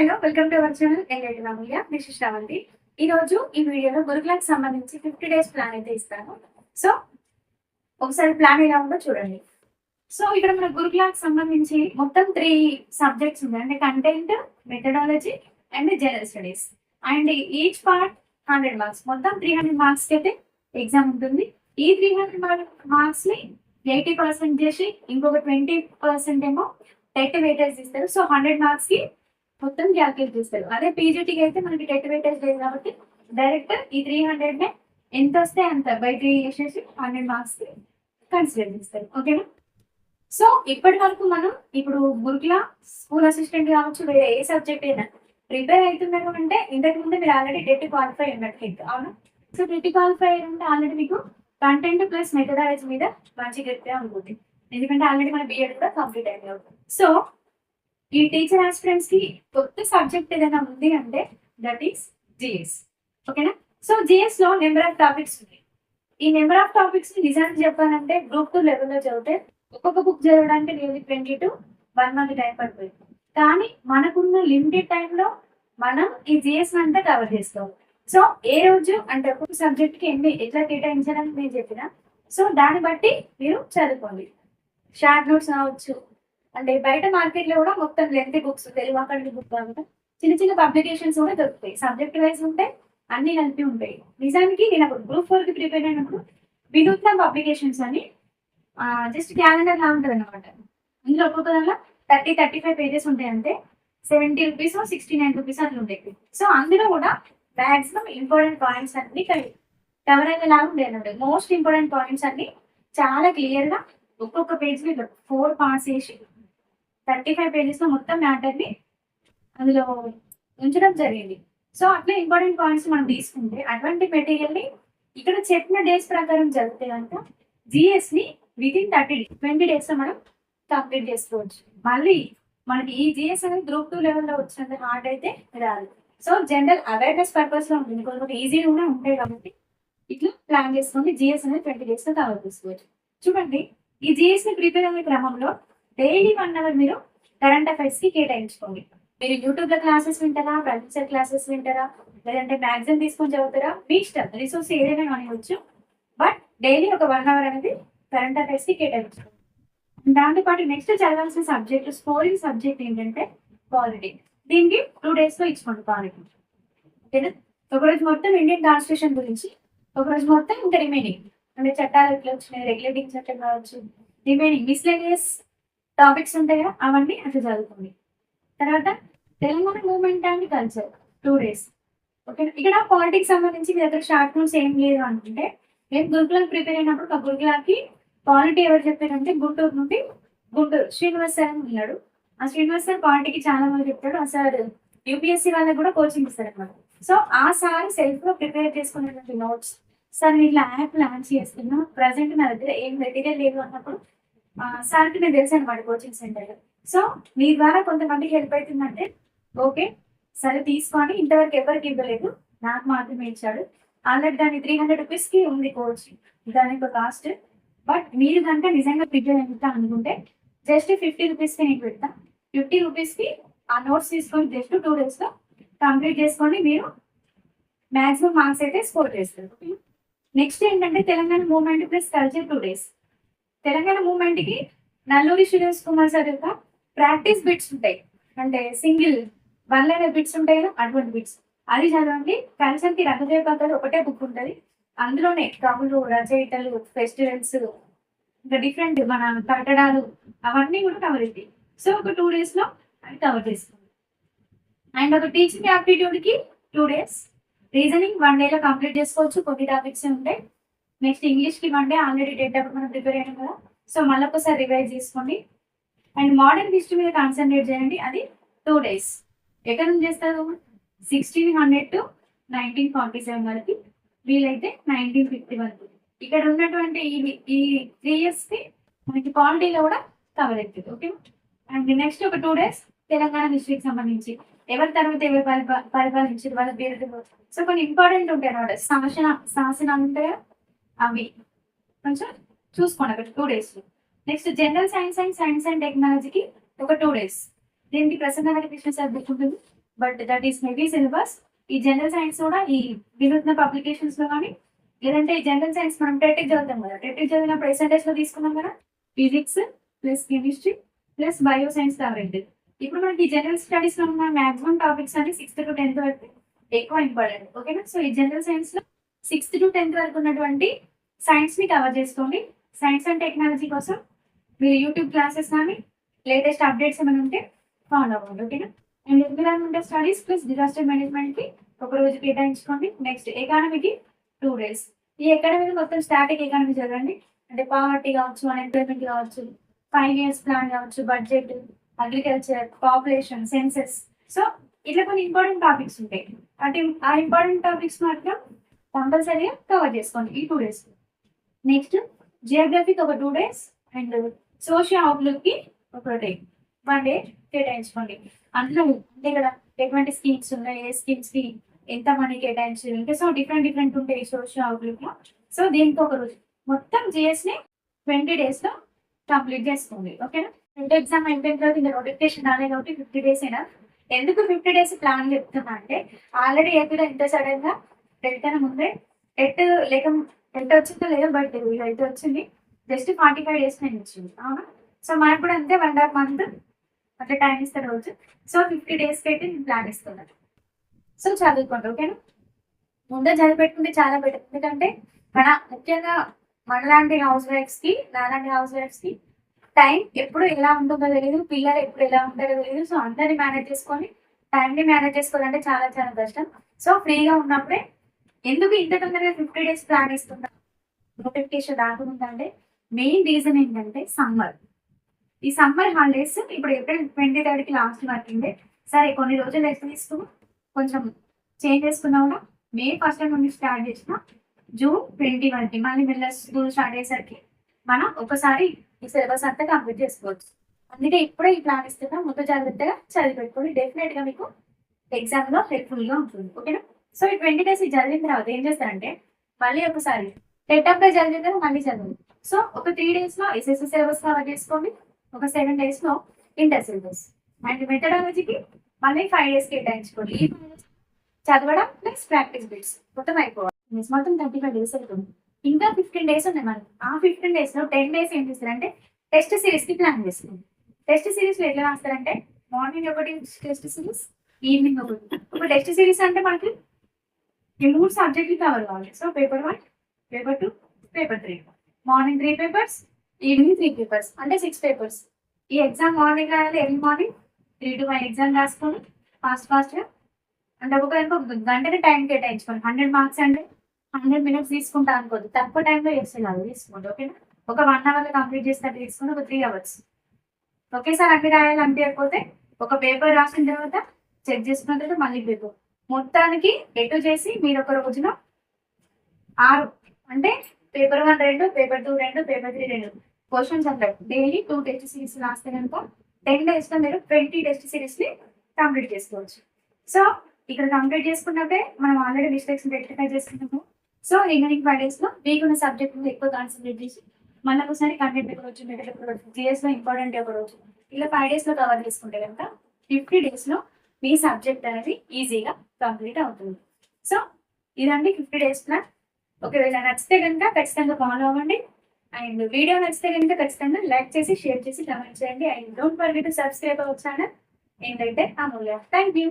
Hello welcome to our channel. Engeti Ramayya విశిష్టావంతి ఈ రోజు ఈ వీడియోలో గురుకులకు సంబంధించి ఫిఫ్టీ డేస్ ప్లాన్ అయితే ఇస్తాను. సో ఒకసారి ప్లాన్ ఎలా ఉందో చూడండి. సో ఇక్కడ మన గురుకులకు సంబంధించి మొత్తం త్రీ సబ్జెక్ట్స్ ఉన్నాయి. అంటే content methodology and general studies and each part hundred marks మొత్తం త్రీ హండ్రెడ్ మార్క్స్కి అయితే ఎగ్జామ్ ఉంటుంది. ఈ త్రీ హండ్రెడ్ మార్క్స్ని ఎయిటీ పర్సెంట్ చేసి ఇంకొక ట్వంటీ పర్సెంట్ ఏమో టెట్ వెయిటేజ్ ఇస్తారు. సో హండ్రెడ్ మార్క్స్కి మొత్తం క్యాల్కులేట్ చేస్తారు. అదే పీజీటీకి అయితే మనకి టెట్ వెయిటేజ్ లేదు కాబట్టి డైరెక్ట్ ఈ త్రీ హండ్రెడ్ నే ఎంత వస్తే అంత బయట చేసేసి హండ్రెడ్ మార్క్స్ కన్సిడర్ చేస్తారు. ఓకేనా సో ఇప్పటి వరకు మనం ఇప్పుడు గురుకుల స్కూల్ అసిస్టెంట్ కావచ్చు వేరే ఏ సబ్జెక్ట్ అయినా ప్రిపేర్ అవుతున్నారు అంటే ఇంతకు ముందు మీరు ఆల్రెడీ డెట్ క్వాలిఫై ఉన్నట్టు అవును? సో డెట్ క్వాలిఫై ఉంటే ఆల్రెడీ మీకు కంటెంట్ ప్లస్ మెథడాలజీ మీద మంచి గట్టిగా ఉంటుంది. ఎందుకంటే ఆల్రెడీ మన బిఎడ్ కూడా కంప్లీట్ అయింది సో ఈ టీచర్ ఆస్పిరెంట్స్కి కొత్త సబ్జెక్ట్ ఏదైనా ఉంది అంటే దట్ ఈస్ జిఎస్ ఓకేనా సో జిఎస్లో నెంబర్ ఆఫ్ టాపిక్స్ ఉన్నాయి ఈ నెంబర్ ఆఫ్ టాపిక్స్ని నిజానికి చెప్పాలంటే గ్రూప్ టూ లెవెల్లో చదివితే ఒక్కొక్క బుక్ చదవడానికి nearly twenty to one month time పడిపోయింది కానీ మనకున్న లిమిటెడ్ టైంలో మనం ఈ జిఎస్ అంతా కవర్ చేసుకోవాలి సో ఏ రోజు అంటే ఒక్కొక్క సబ్జెక్ట్కి ఎన్ని ఎట్లా కేటాయించాలని నేను చెప్పిన. సో దాన్ని బట్టి మీరు చదువుకోండి. షార్ట్ నోట్స్ రావచ్చు అంటే బయట మార్కెట్లో కూడా మొత్తం length books Telugu academy book కాకుండా చిన్న చిన్న పబ్లికేషన్స్ కూడా దొరుకుతాయి. సబ్జెక్ట్ వైజ్ ఉంటాయి అన్ని కలిపి ఉంటాయి. నిజానికి నేను అప్పుడు గ్రూప్ ఫోర్కి ప్రిపేర్ అయినప్పుడు వినూత్న పబ్లికేషన్స్ అని జస్ట్ క్యాలెండర్ లా ఉంటుంది అనమాట ఇందులో ఒక్కొక్క దానిలో థర్టీ థర్టీ ఫైవ్ పేజెస్ ఉంటాయి అంటే seventy rupees sixty nine rupees అట్లా ఉంటాయి. సో అందులో కూడా మాక్సిమం ఇంపార్టెంట్ పాయింట్స్ అన్ని కవర్ అయ్యేలాగా ఉంటాయి అనమాట మోస్ట్ ఇంపార్టెంట్ పాయింట్స్ అన్ని చాలా క్లియర్గా ఒక్కొక్క పేజ్ మీద ఫోర్ పార్ట్స్ వేసి థర్టీ ఫైవ్ పేజెస్లో మొత్తం మ్యాటర్ని అందులో ఉంచడం జరిగింది. సో అట్లా ఇంపార్టెంట్ పాయింట్స్ మనం తీసుకుంటే అటువంటి మెటీరియల్ని ఇక్కడ చెప్పిన డేస్ ప్రకారం జరిగితే కనుక జిఎస్ని వితిన్ థర్టీ ట్వంటీ డేస్లో మనం కంప్లీట్ చేసుకోవచ్చు. మళ్ళీ మనకి ఈ జిఎస్ అనేది గ్రూప్ టూ లెవెల్లో వచ్చినంత హార్డ్ అయితే రాదు. సో జనరల్ అవేర్నెస్ పర్పస్లో ఉంటుంది. కొంచెం ఈజీ కూడా ఉంటాయి కాబట్టి ఇట్లా ప్లాన్ చేసుకోండి. జిఎస్ అనేది ట్వంటీ డేస్లో కవర్ చేసుకోవచ్చు చూడండి ఈ జిఎస్ని ప్రిపేర్ అయ్యే క్రమంలో డైలీ వన్ అవర్ మీరు కరెంట్ అఫైర్స్కి కేటాయించుకోండి. మీరు యూట్యూబ్లో క్లాసెస్ వింటారా? ప్రొఫెసర్ క్లాసెస్ వింటారా? లేదంటే మ్యాగజైన్ తీసుకొని చదువుతారా? మీ ఇష్టం. రిసోర్స్ ఏదైనా కానివచ్చు బట్ డైలీ ఒక వన్ అవర్ అనేది కరెంట్ అఫైర్స్కి కేటాయించుకోండి. దాంతో పాటు నెక్స్ట్ చదవాల్సిన సబ్జెక్ట్ స్కోరింగ్ సబ్జెక్ట్ ఏంటంటే పాలిటీ దీనికి టూ డేస్లో ఇచ్చుకోండి పాలిటీ ఓకేనా? ఒకరోజు మొత్తం ఇండియన్ కాన్స్టిట్యూషన్ గురించి ఒకరోజు మొత్తం ఇంకా రిమైనింగ్. అంటే చట్టాలు ఎట్లా వచ్చినాయి? రెగ్యులేటింగ్ చట్టం కావచ్చు రిమైనింగ్. మిస్లేనియస్ టాపిక్స్ ఉంటాయి? కదా అవన్నీ అట్లా చదువుకోండి. తర్వాత Telangana movement and culture two days okay ఇక్కడ పాలిటిక్స్ సంబంధించి మీ దగ్గర షార్ట్ నోట్స్ ఏం లేదు అనుకుంటే మేము గురుకులకు ప్రిపేర్ అయినప్పుడు ఒక గురుకులకి పాలిటీ ఎవరు చెప్పారంటే గుంటూరు నుండి గుంటూరు శ్రీనివాస్ సార్ అని ఉన్నాడు. ఆ శ్రీనివాస్ సార్ పాలిటీకి చాలా మంది చెప్తాడు ఆ సార్ యూపీఎస్సీ వాళ్ళకి కూడా కోచింగ్ ఇస్తారు అనమాట సో ఆ సార్ సెల్ఫ్లో ప్రిపేర్ చేసుకున్నటువంటి నోట్స్ సార్ నేను ఇట్లా యాప్ లాంచ్ చేస్తున్నా ప్రజెంట్ నా దగ్గర ఏం మెటీరియల్ లేదు అన్నప్పుడు సార్కి నేను తెలుసు అనమాట కోచింగ్ సెంటర్ సో మీ ద్వారా కొంతమందికి హెల్ప్ అవుతుందంటే ఓకే సరే తీసుకోండి. ఇంతవరకు ఎవరికి ఇవ్వలేదు. నాకు మాత్రమే ఇచ్చాడు. ఆల్రెడీ దాని త్రీ హండ్రెడ్ రూపీస్కి ఉంది కోచ్ దానికి ఒక కాస్ట్ బట్ మీరు కనుక నిజంగా ప్రిపేర్ అవుతా అనుకుంటే జస్ట్ ఫిఫ్టీ రూపీస్కి నేను పెడతా. ఫిఫ్టీ రూపీస్కి ఆ నోట్స్ తీసుకొని జస్ట్ టూ డేస్లో కంప్లీట్ చేసుకొని మీరు మాక్సిమం మార్క్స్ అయితే స్కోర్ చేస్తారు. నెక్స్ట్ ఏంటంటే Telangana movement plus culture two days Telangana మూమెంట్కి Nalluri Srinivas Kumar sir యొక్క ప్రాక్టీస్ బిట్స్ ఉంటాయి. అంటే సింగిల్ వన్ లైన్ బిట్స్ ఉంటాయి కదా అటువంటి బిట్స్. అది చదవండి. కల్చర్కి రంగదేవ కథలు ఒకటే బుక్ ఉంటుంది. అందులోనే కవులు రచయితలు ఫెస్టివల్స్ ఇంకా డిఫరెంట్ మన కట్టడాలు అవన్నీ కూడా కవర్ అవుతాయి సో ఒక టూ డేస్లో అవి కవర్ చేసుకోండి. అండ్ ఒక టీచింగ్ యాప్టిట్యూడ్కి టూ డేస్ రీజనింగ్ వన్ డేలో కంప్లీట్ చేసుకోవచ్చు. కొన్ని టాపిక్స్ ఉంటాయి. నెక్స్ట్ ఇంగ్లీష్కి వన్ డే ఆల్రెడీ డేట్ అప్పుడు మనం ప్రిపేర్ అయ్యాం కదా. సో మళ్ళీ ఒకసారి రివైజ్ చేసుకోండి. అండ్ మోడర్న్ హిస్టరీ మీద కాన్సన్ట్రేట్ చేయండి. అది టూ డేస్ ఎక్కడ నుంచి చేస్తారు? Sixteen hundred to nineteen forty seven వరకు. వీలైతే నైన్టీన్ ఫిఫ్టీ వరకు. ఇక్కడ ఉన్నటువంటి ఈ ఈ త్రీ ఇయర్స్కి మనకి పాలిటీలో కూడా కవర్ అవుతుంది. ఓకే అండ్ నెక్స్ట్ ఒక టూ డేస్ తెలంగాణ హిస్టరీకి సంబంధించి. ఎవరి తర్వాత ఎవరు పరిపాలించారు? వాళ్ళ పేరు సో కొన్ని ఇంపార్టెంట్ ఉంటాయి. అన్నమాట శాసన శాసనాలు ఉంటాయా? అవి కొంచెం చూసుకోండి అక్కడ two days next general science and science and టెక్నాలజీకి ఒక టూ డేస్ దీనికి ప్రసన్న కృష్ణ సార్ ఉంటుంది but that is maybe syllabus ఈ జనరల్ సైన్స్ కూడా ఈ వినూత్న పబ్లికేషన్స్లో కానీ లేదంటే ఈ జనరల్ సైన్స్ మనం టెట్కి చదువుతాం కదా. టెట్కి చదివిన ప్రెసెంటేజ్లో తీసుకున్నాం కదా. Physics plus chemistry plus bio science coverage ఇప్పుడు మనకి జనరల్ స్టడీస్లో ఉన్న మాక్సిమం టాపిక్స్ అంటే సిక్స్త్ టు టెన్త్ వరకు ఎక్కువ ఇంపార్టెంట్. ఓకేనా సో ఈ జనరల్ సైన్స్లో సిక్స్త్ టు టెన్త్ వరకు ఉన్నటువంటి సైన్స్ని కవర్ చేసుకోండి. సైన్స్ అండ్ టెక్నాలజీ కోసం మీరు యూట్యూబ్ క్లాసెస్ కానీ లేటెస్ట్ అప్డేట్స్ ఏమైనా ఉంటే ఫాలో అవ్వండి ఓకేనా and environmental studies plus disaster మేనేజ్మెంట్కి ఒక రోజు కేటాయించుకోండి. నెక్స్ట్ ఎకానమీకి టూ డేస్ ఈ ఎకానమీ మొత్తం స్టాటిక్ ఎకానమీ చదవండి. అంటే పావర్టీ కావచ్చు అన్ఎంప్లాయ్మెంట్ కావచ్చు ఫైవ్ ఇయర్స్ ప్లాన్ కావచ్చు budget agriculture population census so ఇట్లా కొన్ని ఇంపార్టెంట్ టాపిక్స్ ఉంటాయి. అంటే ఆ ఇంపార్టెంట్ టాపిక్స్ మాత్రం కంపల్సరీగా కవర్ చేసుకోండి ఈ టూ డేస్ నెక్స్ట్ జియోగ్రఫీకి ఒక టూ డేస్ అండ్ సోషల్ అవుట్లుక్కి ఒక డే వన్ డే కేటాయించుకోండి అందులో అంటే ఇక్కడ ఎటువంటి స్కీమ్స్ ఉన్నాయి ఏ స్కీమ్స్కి ఎంత మనీ కేటాయించారు ఇంకా సో డిఫరెంట్ డిఫరెంట్ ఉంటాయి సోషల్ అవుట్లుక్లో. సో దీనికి ఒక రోజు. మొత్తం జిఎస్ని ట్వంటీ డేస్లో కంప్లీట్ చేసుకోండి ఓకేనా రెండు ఎగ్జామ్ అయిపోయిన తర్వాత ఇంకా నోటిఫికేషన్ రాలేదు కాబట్టి ఫిఫ్టీ డేస్ అయినా. ఎందుకు ఫిఫ్టీ డేస్ ప్లాన్ చెప్తున్నా అంటే ఆల్రెడీ ఏపీలో ఇంత సడన్గా ముందే టెట్ లేక టెట్ వచ్చిందో లేదో బట్ అయితే వచ్చింది. జస్ట్ ఫార్టీ ఫైవ్ డేస్ నేను ఇచ్చింది అవునా? సో మనకు కూడా అంతే వన్ హాఫ్ మంత్ అట్లా టైం ఇస్తారు రోజు. సో ఫిఫ్టీ డేస్కి అయితే నేను ప్లాన్ ఇస్తున్నాను. సో చదువుకోండి ఓకేనా ముందే చదివి పెట్టుకుంటే చాలా బెటర్ ఎందుకంటే మన ముఖ్యంగా మనలాంటి హౌస్ వైఫ్స్కి నాలాంటి హౌస్ వైఫ్స్కి టైం ఎప్పుడు ఎలా ఉంటుందో తెలియదు పిల్లలు ఎప్పుడు ఎలా ఉంటారో తెలియదు సో అందరిని మేనేజ్ చేసుకొని టైంని మేనేజ్ చేసుకోవాలంటే చాలా చాలా కష్టం. సో ఫ్రీగా ఉన్నప్పుడే ఎందుకు ఇంత తొందరగా ఫిఫ్టీ డేస్ ప్లాన్ ఇస్తున్నారు నోటిఫికేషన్ రాకుండా మెయిన్ రీజన్ ఏంటంటే సమ్మర్ ఈ సమ్మర్ హాలిడేస్ ఇప్పుడు ఏప్రిల్ ట్వంటీ థర్డ్కి లాస్ట్ వర్కింగ్ సరే కొన్ని రోజులు రెస్ట్ తీసుకుని కొంచెం చేంజ్ చేసుకున్నా కూడా మే ఫస్ట్ నుండి స్టార్ట్ చేసిన జూన్ ట్వంటీ వరకు మళ్ళీ మిల్ల స్కూల్ స్టార్ట్ అయ్యేసరికి మనం ఒకసారి ఈ సిలబస్ అంతా కంప్లీట్ చేసుకోవచ్చు. అందుకే ఇప్పుడే ఈ ప్లాన్ ఇస్తున్నా ముందు జాగ్రత్తగా చదివి పెట్టుకోండి డెఫినెట్గా మీకు ఎగ్జామ్లో గా ఉంటుంది. ఓకేనా సో ఈ ట్వంటీ డేస్ చదివిన తర్వాత ఏం చేస్తారంటే మళ్ళీ ఒకసారి టెట్అప్గా చదివిన తర్వాత మళ్ళీ చదవండి. సో ఒక త్రీ డేస్లో ఎస్ఎస్సి సిలబస్ కవర్ చేసుకోండి ఒక సెవెన్ డేస్లో ఇంటర్ సిలబస్ అండ్ మెథడాలజీకి మళ్ళీ ఫైవ్ డేస్ కేటాయించుకోండి. ఈ చదవడం ప్లస్ ప్రాక్టీస్ బిట్స్ మొత్తం అయిపోవాలి. మొత్తం థర్టీ ఫైవ్ డేస్ అవుతుంది ఇంకా ఫిఫ్టీన్ డేస్ ఉన్నాయి మనకి. ఆ ఫిఫ్టీన్ డేస్లో టెన్ డేస్ ఏం చేస్తారంటే టెస్ట్ సిరీస్కి ప్లాన్ చేస్తుంది టెస్ట్ సిరీస్లో ఎట్లా రాస్తారంటే మార్నింగ్ ఒకటి టెస్ట్ సిరీస్ ఈవినింగ్ ఒకటి. ఒక టెస్ట్ సిరీస్ అంటే మనకి ఈ మూడు సబ్జెక్టులు కవర్ కావాలి. So paper one paper two paper three morning three papers evening three papers అంటే సిక్స్ పేపర్స్ ఈ ఎగ్జామ్ మార్నింగ్ రాయాలి early morning three to five exam రాసుకొని ఫాస్ట్ ఫాస్ట్గా అంటే ఒక ఒక గంటకి టైం కేటాయించుకోండి. హండ్రెడ్ మార్క్స్ అంటే హండ్రెడ్ మినిట్స్ తీసుకుంటా అనుకోద్దు తక్కువ టైంలో చేస్తే తీసుకోండి. ఓకేనా ఒక వన్ అవర్లో కంప్లీట్ చేసినట్టు తీసుకుని ఒక త్రీ అవర్స్ ఒకేసారి అన్ని రాయాలి అనిపించకపోతే ఒక పేపర్ రాసిన తర్వాత చెక్ చేసుకున్న తర్వాత మళ్ళీ పేపర్ మొత్తానికి రెండు చేసి మీరు ఒక రోజున ఆరు అంటే పేపర్ వన్ రెండు పేపర్ టూ రెండు పేపర్ త్రీ రెండు. క్వశ్చన్స్ అంటారు డైలీ టూ టెస్ట్ సిరీస్ రాస్తే కనుక టెన్ డేస్లో మీరు ట్వంటీ టెస్ట్ సిరీస్ని కంప్లీట్ చేసుకోవచ్చు. సో ఇక్కడ కంప్లీట్ చేసుకున్నప్పుడే మనం ఆల్రెడీ మిస్టేక్స్ రెక్టిఫై చేసుకున్నాము. సో రిమైనింగ్ ఫైవ్ డేస్లో మీకున్న సబ్జెక్ట్ మీద ఎక్కువ కాన్సన్ట్రేట్ చేసి మళ్ళీ ఒకసారి కంటెంట్ ఒక రోజు మెటల్ ఒక రోజు జిఎస్లో ఇంపార్టెంట్ ఒక రోజు. ఇలా ఫైవ్ డేస్లో కవర్ చేసుకుంటే కనుక ఫిఫ్టీ డేస్లో మీ సబ్జెక్ట్ అనేది ఈజీగా కంప్లీట్ అవుతుంది. సో ఇదండి ఫిఫ్టీ డేస్ ప్లాన్ ఒకవేళ నచ్చితే కనుక ఖచ్చితంగా ఫాలో అవ్వండి. అండ్ వీడియో నచ్చితే కనుక ఖచ్చితంగా లైక్ చేసి షేర్ చేసి కమెంట్ చేయండి. And don't forget to subscribe our channel ఏంటంటే అమూల్య థ్యాంక్ యూ